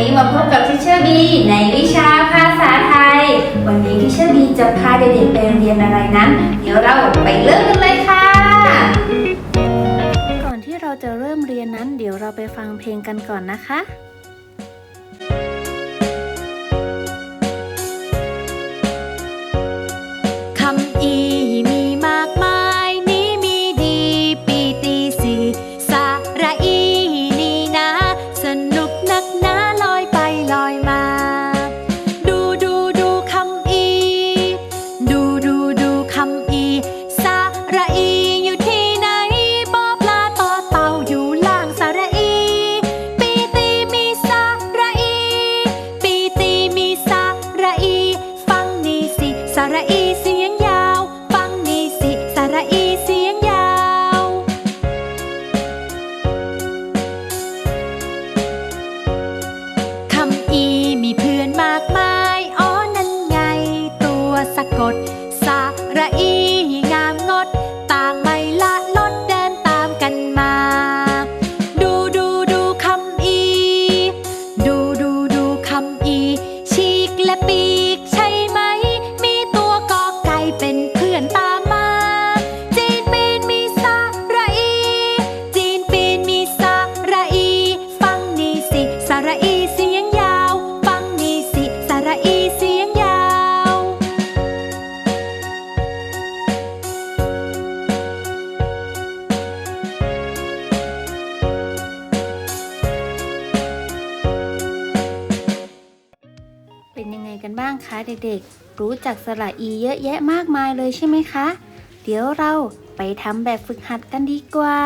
นี้มาพบกับทิเชอร์บีในวิชาภาษาไทย วันนี้ทิเชอร์บีจะพาเด็กๆไปเรียนอะไรนั้น เดี๋ยวเราไปเริ่มกันเลยค่ะ ก่อนที่เราจะเริ่มเรียนนั้น เดี๋ยวเราไปฟังเพลงกันก่อนนะคะ ฉีกและปีก คะเด็กๆ รู้จักสระอีเยอะแยะมากมายเลยใช่ไหมคะ เดี๋ยวเราไปทำแบบฝึกหัดกันดีกว่า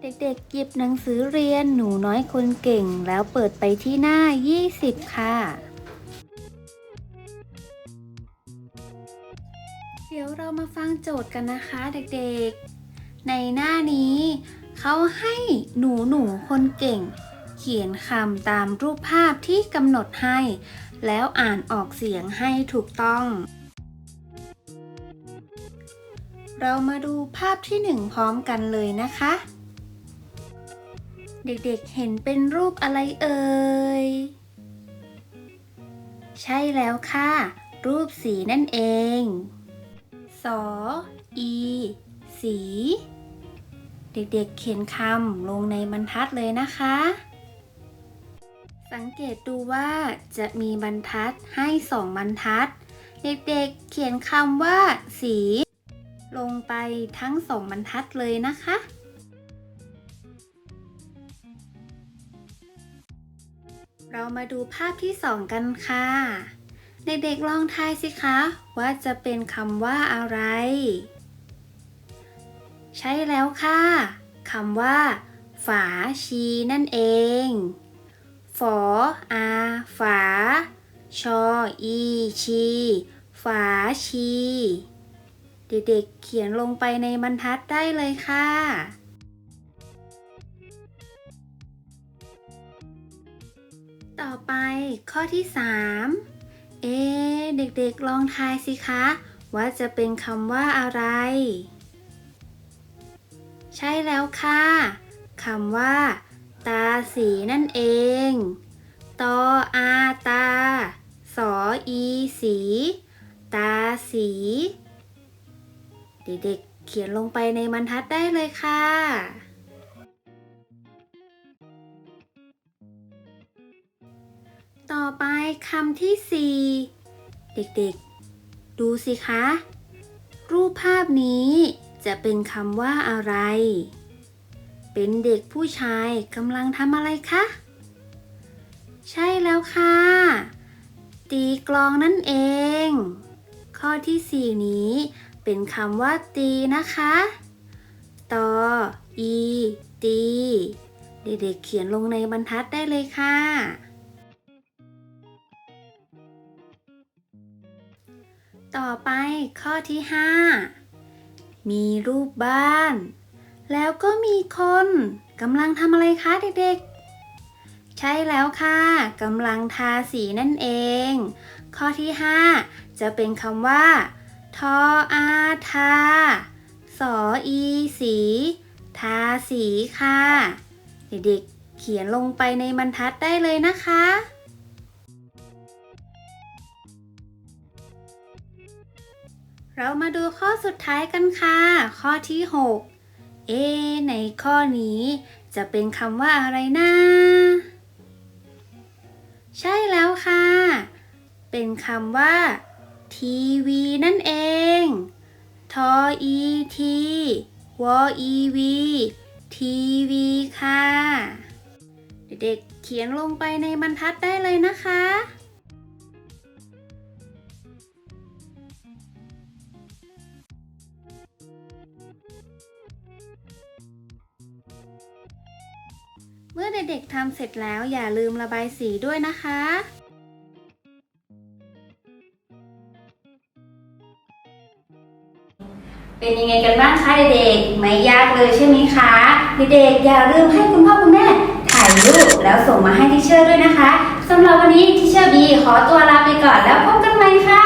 เด็กๆ หยิบหนังสือเรียนหนูน้อยคนเก่งแล้วเปิดไปที่หน้า 20 ค่ะ เดี๋ยวเรามาฟังโจทย์กันนะคะเด็กๆ ในหน้านี้ เขาให้หนูหนูคนเก่ง ขียนคำตามรูปภาพที่กำหนดให้ แล้วอ่านออกเสียงให้ถูกต้อง เรามาดูภาพที่หนึ่งพร้อมกันเลยนะคะ เด็กๆเห็นเป็นรูปอะไรเอ่ย ใช่แล้วค่ะ รูปสีนั่นเอง สอ อี สีเด็กๆเขียนคำลงในบรรทัดเลยนะคะ สังเกตดูว่าจะมีบรรทัดให้สองบรรทัด เด็กๆเขียนคำว่า สี ลงไปทั้งสองบรรทัดเลยนะคะ เรามาดูภาพที่สองกันค่ะ เด็กๆลองทายสิคะ ว่าจะเป็นคำว่าอะไร ใช่แล้วค่ะคำว่า ฝาชีนั่นเอง ฝออาฝา ชออีชี ฝาชี เด็กๆ เขียนลงไปในบรรทัดได้เลยค่ะต่อไปข้อที่ 3 เอ๊เด็กๆลองทายสิคะ ว่าจะเป็นคำว่าอะไร ใช่แล้วค่ะคำว่า ตาสีนั่นเอง ตออาตา สออีสี ตาสี เด็กๆเขียนลงไปในบรรทัดได้เลยค่ะต่อไปคำที่สี่เด็กๆ ดูสิคะ รูปภาพนี้จะเป็นคำว่าอะไร เป็นเด็กผู้ชายกำลังทำอะไรคะ ใช่แล้วค่ะ ตีกลองนั่นเอง ข้อที่สี่นี้เป็นคำว่าตีนะคะตออีตี เด็กๆเขียนลงในบรรทัดได้เลยค่ะ ต่อไปข้อที่ 5 มีรูปบ้าน แล้วก็มีคนกำลังทำอะไรคะเด็กๆ ใช่แล้วค่ะกำลังทาสีนั่นเอง ข้อที่ 5 จะเป็นคำว่า ทออาทา สออีสี ทาสีค่ะ เด็กๆ เขียนลงไปในบรรทัดได้เลยนะคะเรามาดูข้อสุดท้ายกันค่ะ ข้อที่ 6 เอในข้อนี้จะเป็นคำว่าอะไรนะ ใช่แล้วค่ะ เป็นคำว่า ทีวีนั่นเอง ทออีทีวออีวีทีวีค่ะ เด็กๆเขียนลงไปในบรรทัดได้เลยนะคะ เมื่อเด็กๆทำเสร็จแล้วอย่าลืมระบายสีด้วยนะคะ เป็นยังไงกันบ้างคะเด็กๆ ไม่ยากเลยใช่ไหมคะ เด็กๆอย่าลืมให้คุณพ่อคุณแม่ถ่ายรูปแล้วส่งมาให้ทิเชอร์ด้วยนะคะสำหรับวันนี้ทิเชอร์บีขอตัวลาไปก่อนแล้วพบกันใหม่ค่ะ